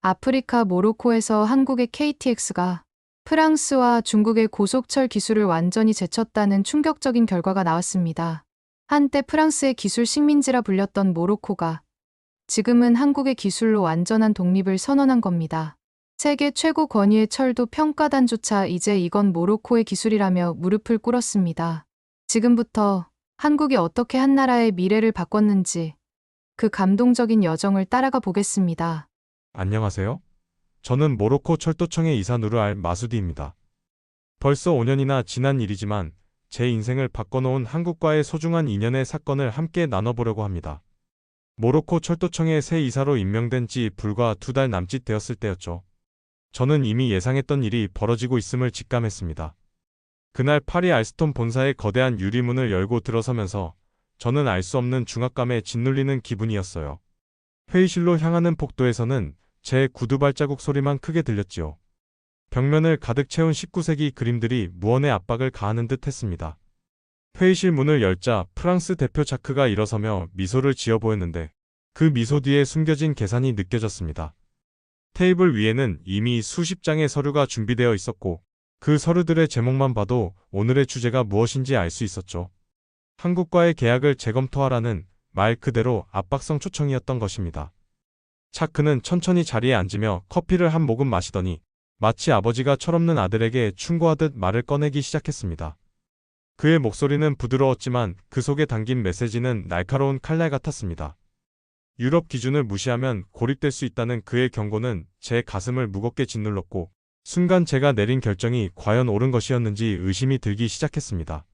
아프리카 모로코에서 한국의 KTX가 프랑스와 중국의 고속철 기술을 완전히 제쳤다는 충격적인 결과가 나왔습니다. 한때 프랑스의 기술 식민지라 불렸던 모로코가 지금은 한국의 기술로 완전한 독립을 선언한 겁니다. 세계 최고 권위의 철도 평가단조차 이제 이건 모로코의 기술이라며 무릎을 꿇었습니다. 지금부터 한국이 어떻게 한 나라의 미래를 바꿨는지 그 감동적인 여정을 따라가 보겠습니다. 안녕하세요. 저는 모로코 철도청의 이사 누르 알 마수디입니다. 벌써 5년이나 지난 일이지만 제 인생을 바꿔놓은 한국과의 소중한 인연의 사건을 함께 나눠보려고 합니다. 모로코 철도청의 새 이사로 임명된 지 불과 두 달 남짓 되었을 때였죠. 저는 이미 예상했던 일이 벌어지고 있음을 직감했습니다. 그날 파리 알스톰 본사의 거대한 유리문을 열고 들어서면서 저는 알 수 없는 중압감에 짓눌리는 기분이었어요. 회의실로 향하는 복도에서는 제 구두 발자국 소리만 크게 들렸지요. 벽면을 가득 채운 19세기 그림들이 무언의 압박을 가하는 듯 했습니다. 회의실 문을 열자 프랑스 대표 자크가 일어서며 미소를 지어 보였는데 그 미소 뒤에 숨겨진 계산이 느껴졌습니다. 테이블 위에는 이미 수십 장의 서류가 준비되어 있었고 그 서류들의 제목만 봐도 오늘의 주제가 무엇인지 알 수 있었죠. 한국과의 계약을 재검토하라는 말 그대로 압박성 초청이었던 것입니다. 차크는 천천히 자리에 앉으며 커피를 한 모금 마시더니 마치 아버지가 철없는 아들에게 충고하듯 말을 꺼내기 시작했습니다. 그의 목소리는 부드러웠지만 그 속에 담긴 메시지는 날카로운 칼날 같았습니다. 유럽 기준을 무시하면 고립될 수 있다는 그의 경고는 제 가슴을 무겁게 짓눌렀고 순간 제가 내린 결정이 과연 옳은 것이었는지 의심이 들기 시작했습니다.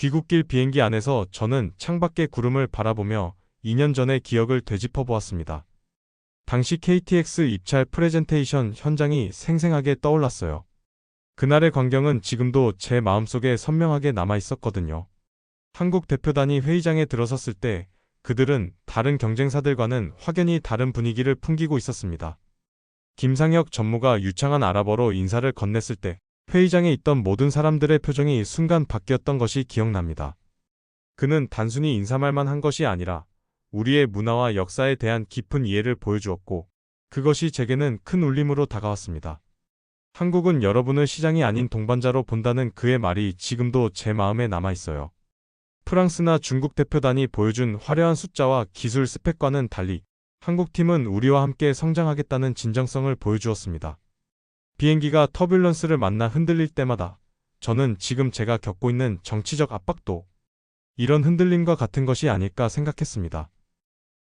귀국길 비행기 안에서 저는 창밖의 구름을 바라보며 2년 전의 기억을 되짚어 보았습니다. 당시 KTX 입찰 프레젠테이션 현장이 생생하게 떠올랐어요. 그날의 광경은 지금도 제 마음속에 선명하게 남아 있었거든요. 한국 대표단이 회의장에 들어섰을 때 그들은 다른 경쟁사들과는 확연히 다른 분위기를 풍기고 있었습니다. 김상혁 전무가 유창한 아랍어로 인사를 건넸을 때 회의장에 있던 모든 사람들의 표정이 순간 바뀌었던 것이 기억납니다. 그는 단순히 인사말만 한 것이 아니라 우리의 문화와 역사에 대한 깊은 이해를 보여주었고 그것이 제게는 큰 울림으로 다가왔습니다. 한국은 여러분을 시장이 아닌 동반자로 본다는 그의 말이 지금도 제 마음에 남아 있어요. 프랑스나 중국 대표단이 보여준 화려한 숫자와 기술 스펙과는 달리 한국팀은 우리와 함께 성장하겠다는 진정성을 보여주었습니다. 비행기가 터뷸런스를 만나 흔들릴 때마다 저는 지금 제가 겪고 있는 정치적 압박도 이런 흔들림과 같은 것이 아닐까 생각했습니다.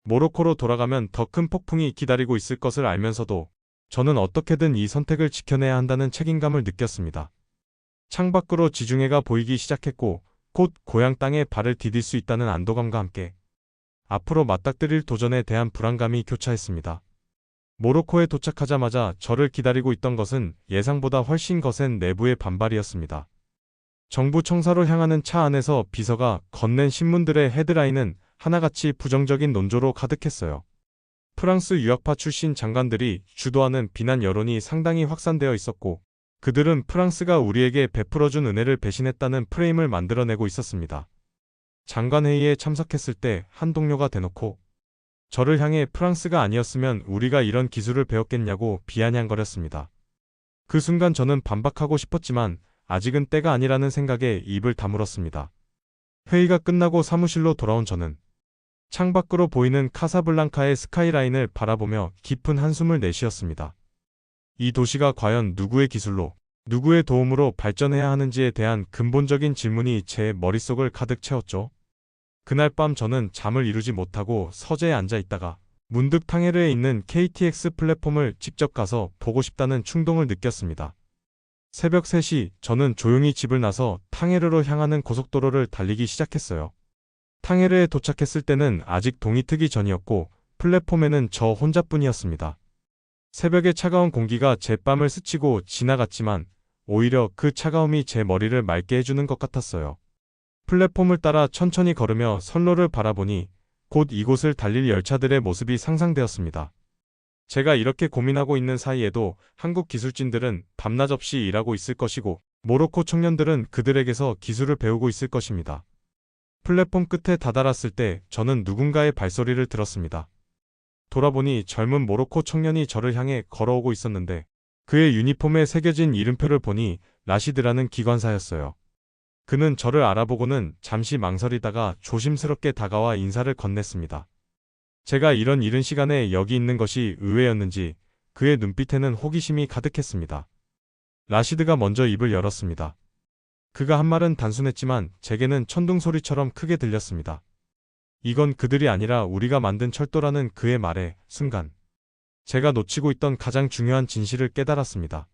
모로코로 돌아가면 더 큰 폭풍이 기다리고 있을 것을 알면서도 저는 어떻게든 이 선택을 지켜내야 한다는 책임감을 느꼈습니다. 창밖으로 지중해가 보이기 시작했고 곧 고향 땅에 발을 디딜 수 있다는 안도감과 함께 앞으로 맞닥뜨릴 도전에 대한 불안감이 교차했습니다. 모로코에 도착하자마자 저를 기다리고 있던 것은 예상보다 훨씬 거센 내부의 반발이었습니다. 정부 청사로 향하는 차 안에서 비서가 건넨 신문들의 헤드라인은 하나같이 부정적인 논조로 가득했어요. 프랑스 유학파 출신 장관들이 주도하는 비난 여론이 상당히 확산되어 있었고 그들은 프랑스가 우리에게 베풀어준 은혜를 배신했다는 프레임을 만들어내고 있었습니다. 장관회의에 참석했을 때 한 동료가 대놓고 저를 향해 프랑스가 아니었으면 우리가 이런 기술을 배웠겠냐고 비아냥거렸습니다. 그 순간 저는 반박하고 싶었지만 아직은 때가 아니라는 생각에 입을 다물었습니다. 회의가 끝나고 사무실로 돌아온 저는 창밖으로 보이는 카사블랑카의 스카이라인을 바라보며 깊은 한숨을 내쉬었습니다. 이 도시가 과연 누구의 기술로, 누구의 도움으로 발전해야 하는지에 대한 근본적인 질문이 제 머릿속을 가득 채웠죠. 그날 밤 저는 잠을 이루지 못하고 서재에 앉아 있다가 문득 탕헤르에 있는 KTX 플랫폼을 직접 가서 보고 싶다는 충동을 느꼈습니다. 새벽 3시 저는 조용히 집을 나서 탕헤르로 향하는 고속도로를 달리기 시작했어요. 탕헤르에 도착했을 때는 아직 동이 트기 전이었고 플랫폼에는 저 혼자뿐이었습니다. 새벽의 차가운 공기가 제 뺨을 스치고 지나갔지만 오히려 그 차가움이 제 머리를 맑게 해주는 것 같았어요. 플랫폼을 따라 천천히 걸으며 선로를 바라보니 곧 이곳을 달릴 열차들의 모습이 상상되었습니다. 제가 이렇게 고민하고 있는 사이에도 한국 기술진들은 밤낮 없이 일하고 있을 것이고 모로코 청년들은 그들에게서 기술을 배우고 있을 것입니다. 플랫폼 끝에 다다랐을 때 저는 누군가의 발소리를 들었습니다. 돌아보니 젊은 모로코 청년이 저를 향해 걸어오고 있었는데 그의 유니폼에 새겨진 이름표를 보니 라시드라는 기관사였어요. 그는 저를 알아보고는 잠시 망설이다가 조심스럽게 다가와 인사를 건넸습니다. 제가 이런 이른 시간에 여기 있는 것이 의외였는지 그의 눈빛에는 호기심이 가득했습니다. 라시드가 먼저 입을 열었습니다. 그가 한 말은 단순했지만 제게는 천둥 소리처럼 크게 들렸습니다. 이건 그들이 아니라 우리가 만든 철도라는 그의 말에 순간 제가 놓치고 있던 가장 중요한 진실을 깨달았습니다.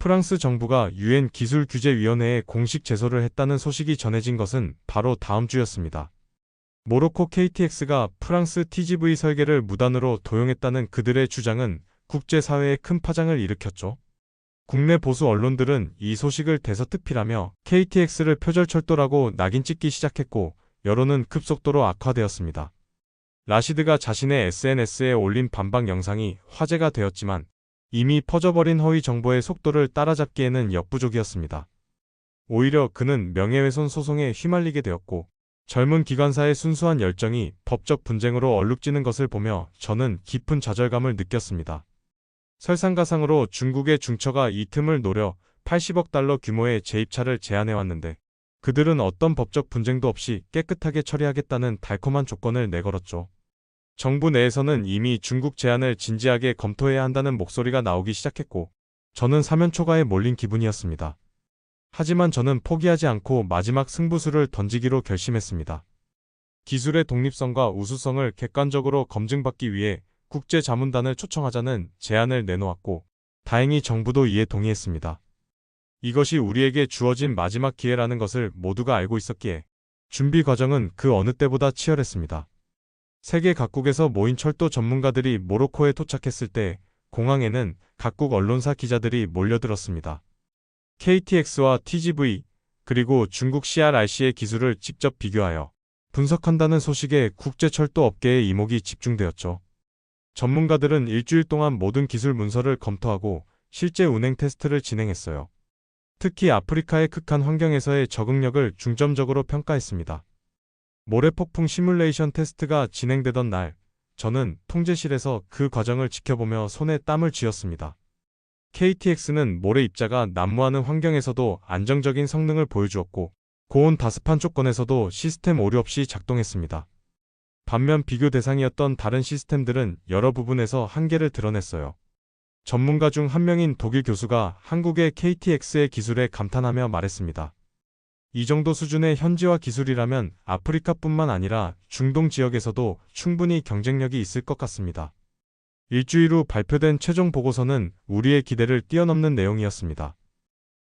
프랑스 정부가 유엔 기술규제위원회에 공식 제소를 했다는 소식이 전해진 것은 바로 다음 주였습니다. 모로코 KTX가 프랑스 TGV 설계를 무단으로 도용했다는 그들의 주장은 국제사회에 큰 파장을 일으켰죠. 국내 보수 언론들은 이 소식을 대서특필하며 KTX를 표절철도라고 낙인 찍기 시작했고 여론은 급속도로 악화되었습니다. 라시드가 자신의 SNS에 올린 반박 영상이 화제가 되었지만 이미 퍼져버린 허위 정보의 속도를 따라잡기에는 역부족이었습니다. 오히려 그는 명예훼손 소송에 휘말리게 되었고 젊은 기관사의 순수한 열정이 법적 분쟁으로 얼룩지는 것을 보며 저는 깊은 좌절감을 느꼈습니다. 설상가상으로 중국의 중처가 이 틈을 노려 80억 달러 규모의 재입차를 제안해왔는데 그들은 어떤 법적 분쟁도 없이 깨끗하게 처리하겠다는 달콤한 조건을 내걸었죠. 정부 내에서는 이미 중국 제안을 진지하게 검토해야 한다는 목소리가 나오기 시작했고 저는 사면초가에 몰린 기분이었습니다. 하지만 저는 포기하지 않고 마지막 승부수를 던지기로 결심했습니다. 기술의 독립성과 우수성을 객관적으로 검증받기 위해 국제자문단을 초청하자는 제안을 내놓았고 다행히 정부도 이에 동의했습니다. 이것이 우리에게 주어진 마지막 기회라는 것을 모두가 알고 있었기에 준비 과정은 그 어느 때보다 치열했습니다. 세계 각국에서 모인 철도 전문가들이 모로코에 도착했을 때 공항에는 각국 언론사 기자들이 몰려들었습니다. KTX와 TGV 그리고 중국 CRRC의 기술을 직접 비교하여 분석한다는 소식에 국제 철도 업계의 이목이 집중되었죠. 전문가들은 일주일 동안 모든 기술 문서를 검토하고 실제 운행 테스트를 진행했어요. 특히 아프리카의 극한 환경에서의 적응력을 중점적으로 평가했습니다. 모래폭풍 시뮬레이션 테스트가 진행되던 날, 저는 통제실에서 그 과정을 지켜보며 손에 땀을 쥐었습니다. KTX는 모래 입자가 난무하는 환경에서도 안정적인 성능을 보여주었고, 고온 다습한 조건에서도 시스템 오류 없이 작동했습니다. 반면 비교 대상이었던 다른 시스템들은 여러 부분에서 한계를 드러냈어요. 전문가 중 한 명인 독일 교수가 한국의 KTX의 기술에 감탄하며 말했습니다. 이 정도 수준의 현지화 기술이라면 아프리카뿐만 아니라 중동 지역에서도 충분히 경쟁력이 있을 것 같습니다. 일주일 후 발표된 최종 보고서는 우리의 기대를 뛰어넘는 내용이었습니다.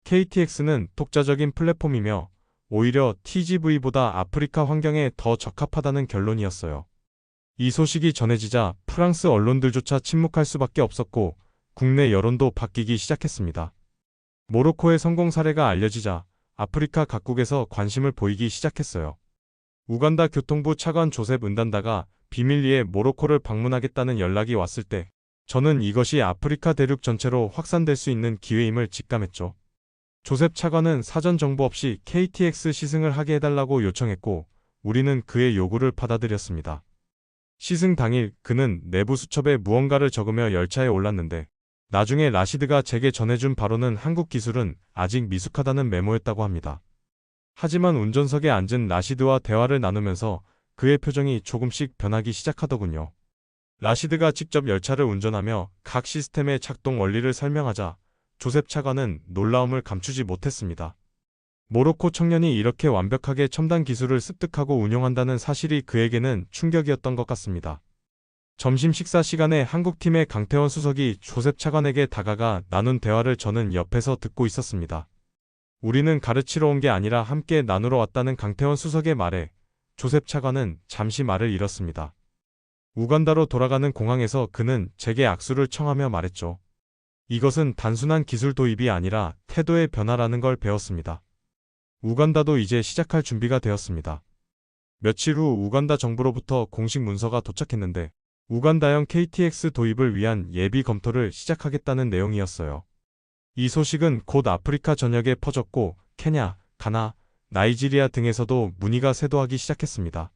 KTX는 독자적인 플랫폼이며 오히려 TGV보다 아프리카 환경에 더 적합하다는 결론이었어요. 이 소식이 전해지자 프랑스 언론들조차 침묵할 수밖에 없었고 국내 여론도 바뀌기 시작했습니다. 모로코의 성공 사례가 알려지자 아프리카 각국에서 관심을 보이기 시작했어요. 우간다 교통부 차관 조셉 은단다가 비밀리에 모로코를 방문하겠다는 연락이 왔을 때 저는 이것이 아프리카 대륙 전체로 확산될 수 있는 기회임을 직감했죠. 조셉 차관은 사전 정보 없이 KTX 시승을 하게 해달라고 요청했고 우리는 그의 요구를 받아들였습니다. 시승 당일 그는 내부 수첩에 무언가를 적으며 열차에 올랐는데 나중에 라시드가 제게 전해준 바로는 한국 기술은 아직 미숙하다는 메모였다고 합니다. 하지만 운전석에 앉은 라시드와 대화를 나누면서 그의 표정이 조금씩 변하기 시작하더군요. 라시드가 직접 열차를 운전하며 각 시스템의 작동 원리를 설명하자 조셉 차관은 놀라움을 감추지 못했습니다. 모로코 청년이 이렇게 완벽하게 첨단 기술을 습득하고 운용한다는 사실이 그에게는 충격이었던 것 같습니다. 점심 식사 시간에 한국팀의 강태원 수석이 조셉 차관에게 다가가 나눈 대화를 저는 옆에서 듣고 있었습니다. 우리는 가르치러 온 게 아니라 함께 나누러 왔다는 강태원 수석의 말에 조셉 차관은 잠시 말을 잃었습니다. 우간다로 돌아가는 공항에서 그는 제게 악수를 청하며 말했죠. 이것은 단순한 기술 도입이 아니라 태도의 변화라는 걸 배웠습니다. 우간다도 이제 시작할 준비가 되었습니다. 며칠 후 우간다 정부로부터 공식 문서가 도착했는데 우간다형 KTX 도입을 위한 예비 검토를 시작하겠다는 내용이었어요. 이 소식은 곧 아프리카 전역에 퍼졌고 케냐, 가나, 나이지리아 등에서도 문의가 쇄도하기 시작했습니다.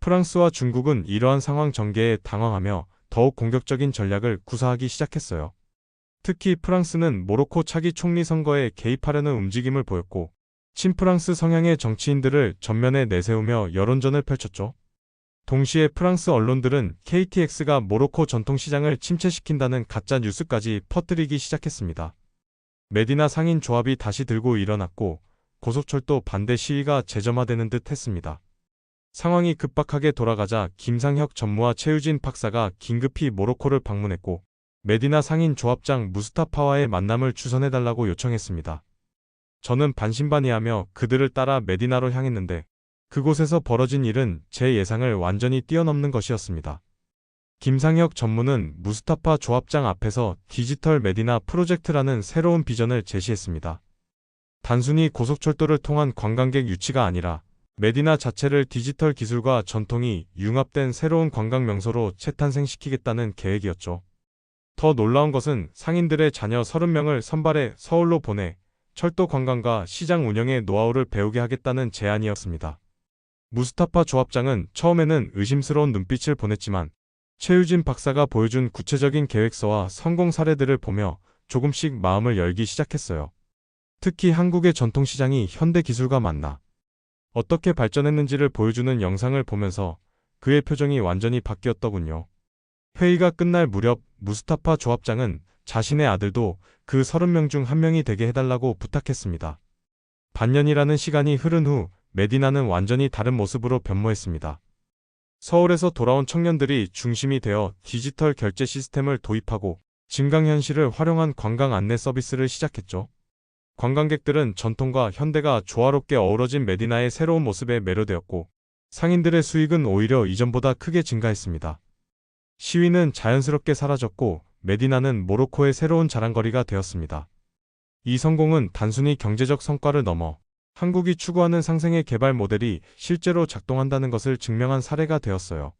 프랑스와 중국은 이러한 상황 전개에 당황하며 더욱 공격적인 전략을 구사하기 시작했어요. 특히 프랑스는 모로코 차기 총리 선거에 개입하려는 움직임을 보였고, 친프랑스 성향의 정치인들을 전면에 내세우며 여론전을 펼쳤죠. 동시에 프랑스 언론들은 KTX가 모로코 전통시장을 침체시킨다는 가짜 뉴스까지 퍼뜨리기 시작했습니다. 메디나 상인 조합이 다시 들고 일어났고 고속철도 반대 시위가 재점화되는 듯 했습니다. 상황이 급박하게 돌아가자 김상혁 전무와 최유진 박사가 긴급히 모로코를 방문했고 메디나 상인 조합장 무스타파와의 만남을 주선해달라고 요청했습니다. 저는 반신반의하며 그들을 따라 메디나로 향했는데 그곳에서 벌어진 일은 제 예상을 완전히 뛰어넘는 것이었습니다. 김상혁 전무는 무스타파 조합장 앞에서 디지털 메디나 프로젝트라는 새로운 비전을 제시했습니다. 단순히 고속철도를 통한 관광객 유치가 아니라 메디나 자체를 디지털 기술과 전통이 융합된 새로운 관광 명소로 재탄생시키겠다는 계획이었죠. 더 놀라운 것은 상인들의 자녀 30명을 선발해 서울로 보내 철도 관광과 시장 운영의 노하우를 배우게 하겠다는 제안이었습니다. 무스타파 조합장은 처음에는 의심스러운 눈빛을 보냈지만 최유진 박사가 보여준 구체적인 계획서와 성공 사례들을 보며 조금씩 마음을 열기 시작했어요. 특히 한국의 전통시장이 현대 기술과 만나 어떻게 발전했는지를 보여주는 영상을 보면서 그의 표정이 완전히 바뀌었더군요. 회의가 끝날 무렵 무스타파 조합장은 자신의 아들도 그 30명 중 한 명이 되게 해달라고 부탁했습니다. 반년이라는 시간이 흐른 후 메디나는 완전히 다른 모습으로 변모했습니다. 서울에서 돌아온 청년들이 중심이 되어 디지털 결제 시스템을 도입하고 증강현실을 활용한 관광 안내 서비스를 시작했죠. 관광객들은 전통과 현대가 조화롭게 어우러진 메디나의 새로운 모습에 매료되었고 상인들의 수익은 오히려 이전보다 크게 증가했습니다. 시위는 자연스럽게 사라졌고 메디나는 모로코의 새로운 자랑거리가 되었습니다. 이 성공은 단순히 경제적 성과를 넘어 한국이 추구하는 상생의 개발 모델이 실제로 작동한다는 것을 증명한 사례가 되었어요.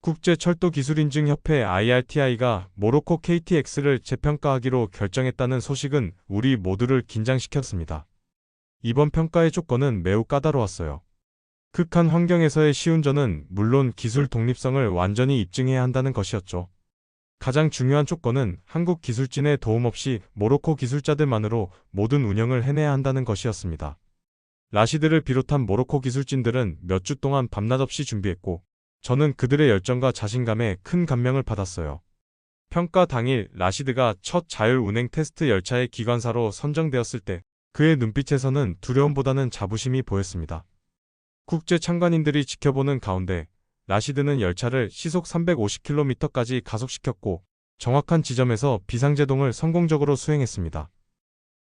국제철도기술인증협회 IRTI가 모로코 KTX를 재평가하기로 결정했다는 소식은 우리 모두를 긴장시켰습니다. 이번 평가의 조건은 매우 까다로웠어요. 극한 환경에서의 시운전은 물론 기술 독립성을 완전히 입증해야 한다는 것이었죠. 가장 중요한 조건은 한국 기술진의 도움 없이 모로코 기술자들만으로 모든 운영을 해내야 한다는 것이었습니다. 라시드를 비롯한 모로코 기술진들은 몇 주 동안 밤낮 없이 준비했고, 저는 그들의 열정과 자신감에 큰 감명을 받았어요. 평가 당일 라시드가 첫 자율 운행 테스트 열차의 기관사로 선정되었을 때 그의 눈빛에서는 두려움보다는 자부심이 보였습니다. 국제 참관인들이 지켜보는 가운데 라시드는 열차를 시속 350km까지 가속시켰고 정확한 지점에서 비상제동을 성공적으로 수행했습니다.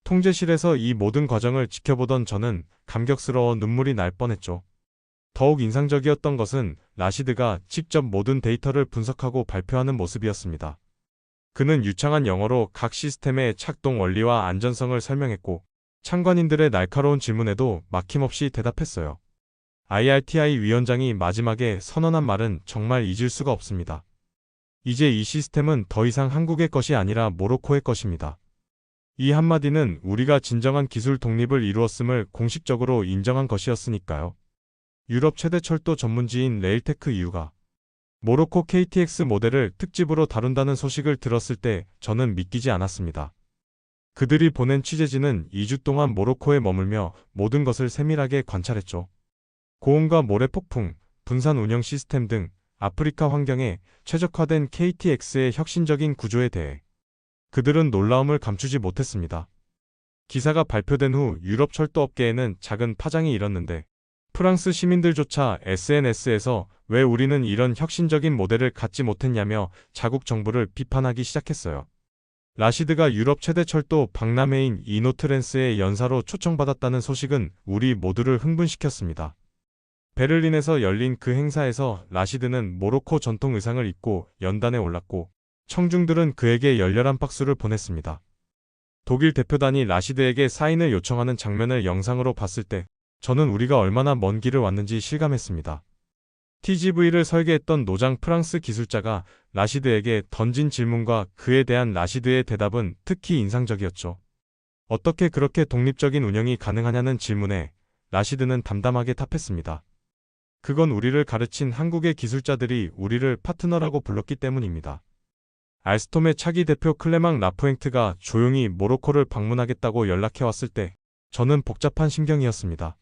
통제실에서 이 모든 과정을 지켜보던 저는 감격스러워 눈물이 날 뻔했죠. 더욱 인상적이었던 것은 라시드가 직접 모든 데이터를 분석하고 발표하는 모습이었습니다. 그는 유창한 영어로 각 시스템의 착동 원리와 안전성을 설명했고 참관인들의 날카로운 질문에도 막힘없이 대답했어요. IRTI 위원장이 마지막에 선언한 말은 정말 잊을 수가 없습니다. 이제 이 시스템은 더 이상 한국의 것이 아니라 모로코의 것입니다. 이 한마디는 우리가 진정한 기술 독립을 이루었음을 공식적으로 인정한 것이었으니까요. 유럽 최대 철도 전문지인 레일테크 이유가 모로코 KTX 모델을 특집으로 다룬다는 소식을 들었을 때 저는 믿기지 않았습니다. 그들이 보낸 취재진은 2주 동안 모로코에 머물며 모든 것을 세밀하게 관찰했죠. 고온과 모래 폭풍, 분산 운영 시스템 등 아프리카 환경에 최적화된 KTX의 혁신적인 구조에 대해 그들은 놀라움을 감추지 못했습니다. 기사가 발표된 후 유럽 철도 업계에는 작은 파장이 일었는데 프랑스 시민들조차 SNS에서 왜 우리는 이런 혁신적인 모델을 갖지 못했냐며 자국 정부를 비판하기 시작했어요. 라시드가 유럽 최대 철도 박람회인 이노트렌스의 연사로 초청받았다는 소식은 우리 모두를 흥분시켰습니다. 베를린에서 열린 그 행사에서 라시드는 모로코 전통 의상을 입고 연단에 올랐고 청중들은 그에게 열렬한 박수를 보냈습니다. 독일 대표단이 라시드에게 사인을 요청하는 장면을 영상으로 봤을 때 저는 우리가 얼마나 먼 길을 왔는지 실감했습니다. TGV를 설계했던 노장 프랑스 기술자가 라시드에게 던진 질문과 그에 대한 라시드의 대답은 특히 인상적이었죠. 어떻게 그렇게 독립적인 운영이 가능하냐는 질문에 라시드는 담담하게 답했습니다. 그건 우리를 가르친 한국의 기술자들이 우리를 파트너라고 불렀기 때문입니다. 알스톰의 차기 대표 클레망 라포행트가 조용히 모로코를 방문하겠다고 연락해 왔을 때 저는 복잡한 심경이었습니다.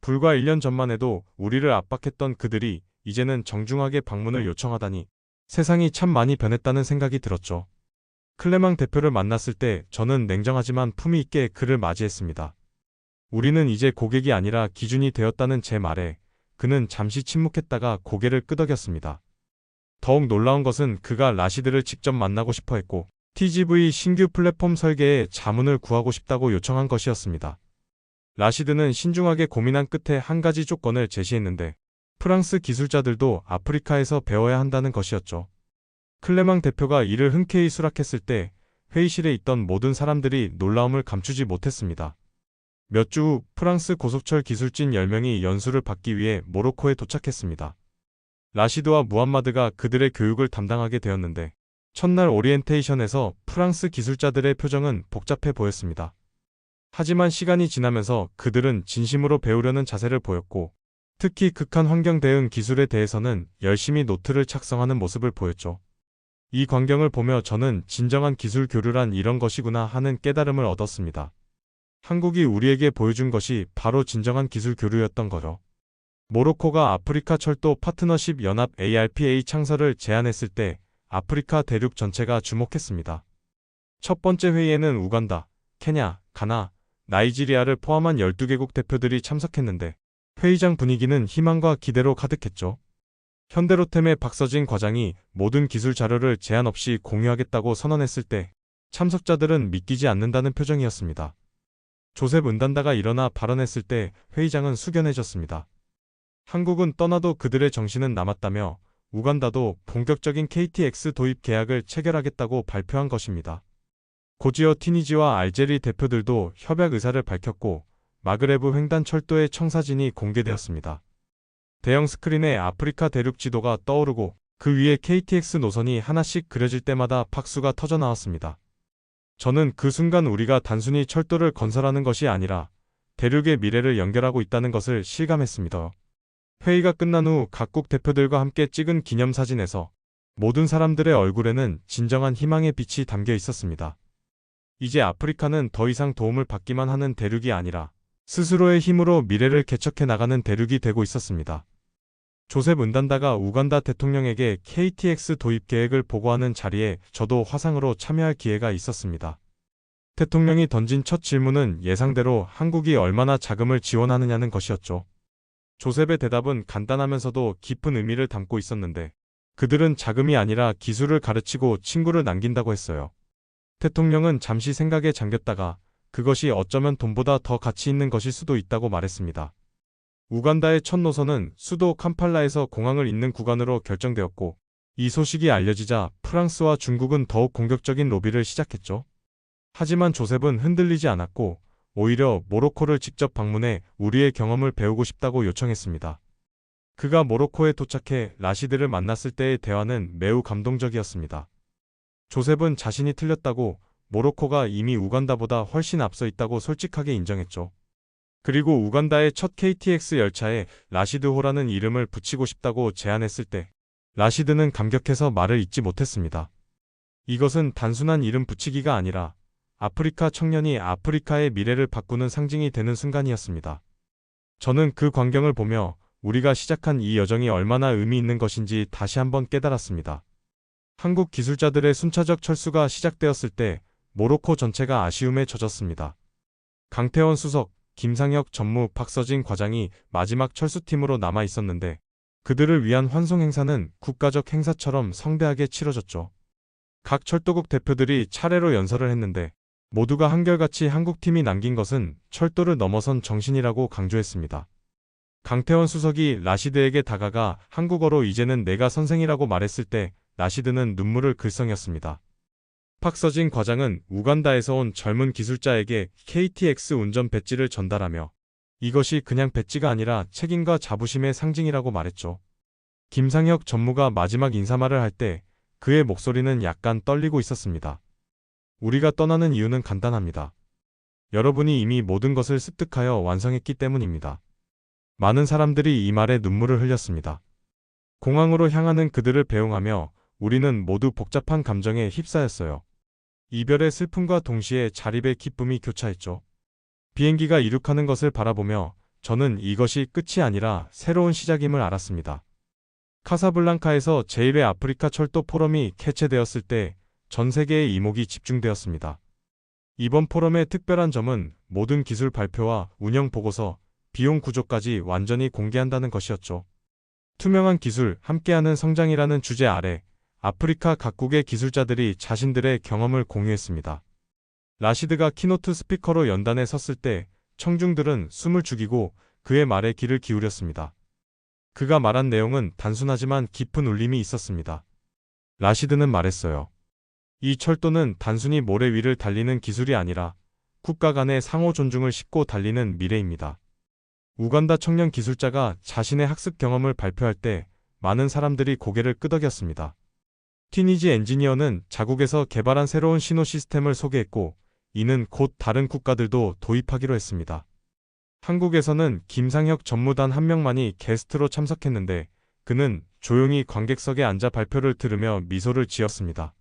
불과 1년 전만 해도 우리를 압박했던 그들이 이제는 정중하게 방문을 요청하다니 세상이 참 많이 변했다는 생각이 들었죠. 클레망 대표를 만났을 때 저는 냉정하지만 품위 있게 그를 맞이했습니다. 우리는 이제 고객이 아니라 기준이 되었다는 제 말에 그는 잠시 침묵했다가 고개를 끄덕였습니다. 더욱 놀라운 것은 그가 라시드를 직접 만나고 싶어 했고 TGV 신규 플랫폼 설계에 자문을 구하고 싶다고 요청한 것이었습니다. 라시드는 신중하게 고민한 끝에 한 가지 조건을 제시했는데 프랑스 기술자들도 아프리카에서 배워야 한다는 것이었죠. 클레망 대표가 이를 흔쾌히 수락했을 때 회의실에 있던 모든 사람들이 놀라움을 감추지 못했습니다. 몇 주 후 프랑스 고속철 기술진 10명이 연수를 받기 위해 모로코에 도착했습니다. 라시드와 무함마드가 그들의 교육을 담당하게 되었는데 첫날 오리엔테이션에서 프랑스 기술자들의 표정은 복잡해 보였습니다. 하지만 시간이 지나면서 그들은 진심으로 배우려는 자세를 보였고 특히 극한 환경 대응 기술에 대해서는 열심히 노트를 작성하는 모습을 보였죠. 이 광경을 보며 저는 진정한 기술 교류란 이런 것이구나 하는 깨달음을 얻었습니다. 한국이 우리에게 보여준 것이 바로 진정한 기술 교류였던 거죠. 모로코가 아프리카 철도 파트너십 연합 ARPA 창설을 제안했을 때 아프리카 대륙 전체가 주목했습니다. 첫 번째 회의에는 우간다, 케냐, 가나, 나이지리아를 포함한 12개국 대표들이 참석했는데 회의장 분위기는 희망과 기대로 가득했죠. 현대로템의 박서진 과장이 모든 기술 자료를 제한 없이 공유하겠다고 선언했을 때 참석자들은 믿기지 않는다는 표정이었습니다. 조셉 은단다가 일어나 발언했을 때 회의장은 숙연해졌습니다. 한국은 떠나도 그들의 정신은 남았다며 우간다도 본격적인 KTX 도입 계약을 체결하겠다고 발표한 것입니다. 고지어 티니지와 알제리 대표들도 협약 의사를 밝혔고 마그레브 횡단 철도의 청사진이 공개되었습니다. 대형 스크린에 아프리카 대륙 지도가 떠오르고 그 위에 KTX 노선이 하나씩 그려질 때마다 박수가 터져 나왔습니다. 저는 그 순간 우리가 단순히 철도를 건설하는 것이 아니라 대륙의 미래를 연결하고 있다는 것을 실감했습니다. 회의가 끝난 후 각국 대표들과 함께 찍은 기념사진에서 모든 사람들의 얼굴에는 진정한 희망의 빛이 담겨 있었습니다. 이제 아프리카는 더 이상 도움을 받기만 하는 대륙이 아니라 스스로의 힘으로 미래를 개척해 나가는 대륙이 되고 있었습니다. 조셉 은단다가 우간다 대통령에게 KTX 도입 계획을 보고하는 자리에 저도 화상으로 참여할 기회가 있었습니다. 대통령이 던진 첫 질문은 예상대로 한국이 얼마나 자금을 지원하느냐는 것이었죠. 조셉의 대답은 간단하면서도 깊은 의미를 담고 있었는데 그들은 자금이 아니라 기술을 가르치고 친구를 남긴다고 했어요. 대통령은 잠시 생각에 잠겼다가 그것이 어쩌면 돈보다 더 가치 있는 것일 수도 있다고 말했습니다. 우간다의 첫 노선은 수도 캄팔라에서 공항을 잇는 구간으로 결정되었고 이 소식이 알려지자 프랑스와 중국은 더욱 공격적인 로비를 시작했죠. 하지만 조셉은 흔들리지 않았고 오히려 모로코를 직접 방문해 우리의 경험을 배우고 싶다고 요청했습니다. 그가 모로코에 도착해 라시드를 만났을 때의 대화는 매우 감동적이었습니다. 조셉은 자신이 틀렸다고 모로코가 이미 우간다보다 훨씬 앞서 있다고 솔직하게 인정했죠. 그리고 우간다의 첫 KTX 열차에 라시드호라는 이름을 붙이고 싶다고 제안했을 때 라시드는 감격해서 말을 잇지 못했습니다. 이것은 단순한 이름 붙이기가 아니라 아프리카 청년이 아프리카의 미래를 바꾸는 상징이 되는 순간이었습니다. 저는 그 광경을 보며 우리가 시작한 이 여정이 얼마나 의미 있는 것인지 다시 한번 깨달았습니다. 한국 기술자들의 순차적 철수가 시작되었을 때 모로코 전체가 아쉬움에 젖었습니다. 강태원 수석, 김상혁 전무, 박서진 과장이 마지막 철수팀으로 남아 있었는데 그들을 위한 환송 행사는 국가적 행사처럼 성대하게 치러졌죠. 각 철도국 대표들이 차례로 연설을 했는데 모두가 한결같이 한국팀이 남긴 것은 철도를 넘어선 정신이라고 강조했습니다. 강태원 수석이 라시드에게 다가가 한국어로 이제는 내가 선생이라고 말했을 때 라시드는 눈물을 글썽였습니다. 팍서진 과장은 우간다에서 온 젊은 기술자에게 KTX 운전 배지를 전달하며 이것이 그냥 배지가 아니라 책임과 자부심의 상징이라고 말했죠. 김상혁 전무가 마지막 인사말을 할 때 그의 목소리는 약간 떨리고 있었습니다. 우리가 떠나는 이유는 간단합니다. 여러분이 이미 모든 것을 습득하여 완성했기 때문입니다. 많은 사람들이 이 말에 눈물을 흘렸습니다. 공항으로 향하는 그들을 배웅하며 우리는 모두 복잡한 감정에 휩싸였어요. 이별의 슬픔과 동시에 자립의 기쁨이 교차했죠. 비행기가 이륙하는 것을 바라보며 저는 이것이 끝이 아니라 새로운 시작임을 알았습니다. 카사블랑카에서 제1회 아프리카 철도 포럼이 개최되었을 때 전 세계의 이목이 집중되었습니다. 이번 포럼의 특별한 점은 모든 기술 발표와 운영 보고서, 비용 구조까지 완전히 공개한다는 것이었죠. 투명한 기술, 함께하는 성장이라는 주제 아래 아프리카 각국의 기술자들이 자신들의 경험을 공유했습니다. 라시드가 키노트 스피커로 연단에 섰을 때 청중들은 숨을 죽이고 그의 말에 귀를 기울였습니다. 그가 말한 내용은 단순하지만 깊은 울림이 있었습니다. 라시드는 말했어요. 이 철도는 단순히 모래 위를 달리는 기술이 아니라 국가 간의 상호 존중을 싣고 달리는 미래입니다. 우간다 청년 기술자가 자신의 학습 경험을 발표할 때 많은 사람들이 고개를 끄덕였습니다. 티니지 엔지니어는 자국에서 개발한 새로운 신호 시스템을 소개했고 이는 곧 다른 국가들도 도입하기로 했습니다. 한국에서는 김상혁 전무단 한 명만이 게스트로 참석했는데 그는 조용히 관객석에 앉아 발표를 들으며 미소를 지었습니다.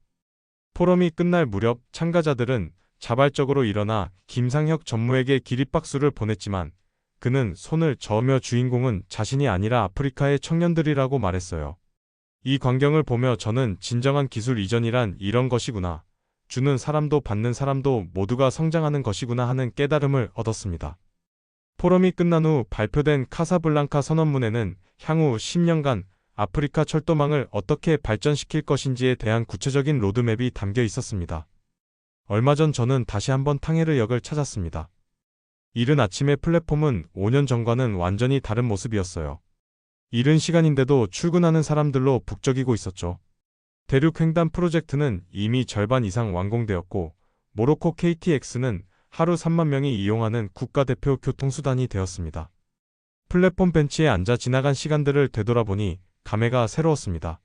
포럼이 끝날 무렵 참가자들은 자발적으로 일어나 김상혁 전무에게 기립박수를 보냈지만 그는 손을 저으며 주인공은 자신이 아니라 아프리카의 청년들이라고 말했어요. 이 광경을 보며 저는 진정한 기술 이전이란 이런 것이구나. 주는 사람도 받는 사람도 모두가 성장하는 것이구나 하는 깨달음을 얻었습니다. 포럼이 끝난 후 발표된 카사블랑카 선언문에는 향후 10년간 아프리카 철도망을 어떻게 발전시킬 것인지에 대한 구체적인 로드맵이 담겨 있었습니다. 얼마 전 저는 다시 한번 탕헤르 역을 찾았습니다. 이른 아침의 플랫폼은 5년 전과는 완전히 다른 모습이었어요. 이른 시간인데도 출근하는 사람들로 북적이고 있었죠. 대륙 횡단 프로젝트는 이미 절반 이상 완공되었고 모로코 KTX는 하루 3만 명이 이용하는 국가대표 교통수단이 되었습니다. 플랫폼 벤치에 앉아 지나간 시간들을 되돌아보니 감회가 새로웠습니다.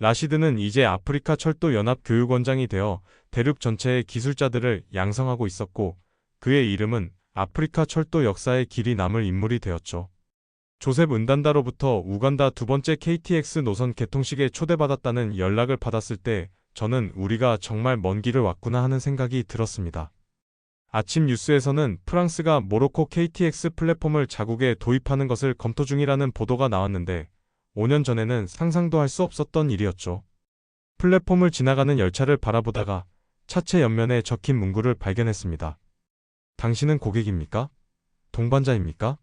라시드는 이제 아프리카 철도 연합 교육원장이 되어 대륙 전체의 기술자들을 양성하고 있었고 그의 이름은 아프리카 철도 역사의 길이 남을 인물이 되었죠. 조셉 은단다로부터 우간다 두 번째 KTX 노선 개통식에 초대받았다는 연락을 받았을 때 저는 우리가 정말 먼 길을 왔구나 하는 생각이 들었습니다. 아침 뉴스에서는 프랑스가 모로코 KTX 플랫폼을 자국에 도입하는 것을 검토 중이라는 보도가 나왔는데 5년 전에는 상상도 할 수 없었던 일이었죠. 플랫폼을 지나가는 열차를 바라보다가 차체 옆면에 적힌 문구를 발견했습니다. 당신은 고객입니까? 동반자입니까?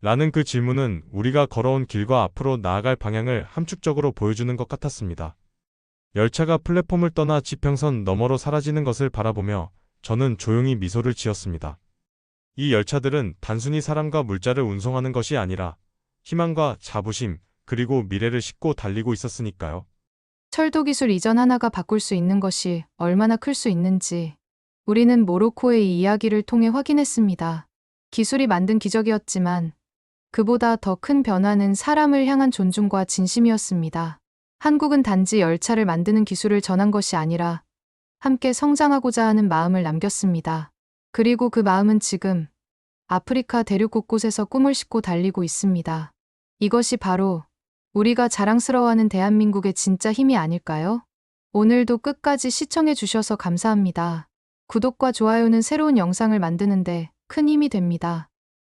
라는 그 질문은 우리가 걸어온 길과 앞으로 나아갈 방향을 함축적으로 보여주는 것 같았습니다. 열차가 플랫폼을 떠나 지평선 너머로 사라지는 것을 바라보며 저는 조용히 미소를 지었습니다. 이 열차들은 단순히 사람과 물자를 운송하는 것이 아니라 희망과 자부심, 그리고 미래를 싣고 달리고 있었으니까요. 철도 기술 이전 하나가 바꿀 수 있는 것이 얼마나 클 수 있는지 우리는 모로코의 이 이야기를 통해 확인했습니다. 기술이 만든 기적이었지만 그보다 더 큰 변화는 사람을 향한 존중과 진심이었습니다. 한국은 단지 열차를 만드는 기술을 전한 것이 아니라 함께 성장하고자 하는 마음을 남겼습니다. 그리고 그 마음은 지금 아프리카 대륙 곳곳에서 꿈을 싣고 달리고 있습니다. 이것이 바로 우리가 자랑스러워하는 대한민국의 진짜 힘이 아닐까요? 오늘도 끝까지 시청해 주셔서 감사합니다. 구독과 좋아요는 새로운 영상을 만드는데 큰 힘이 됩니다.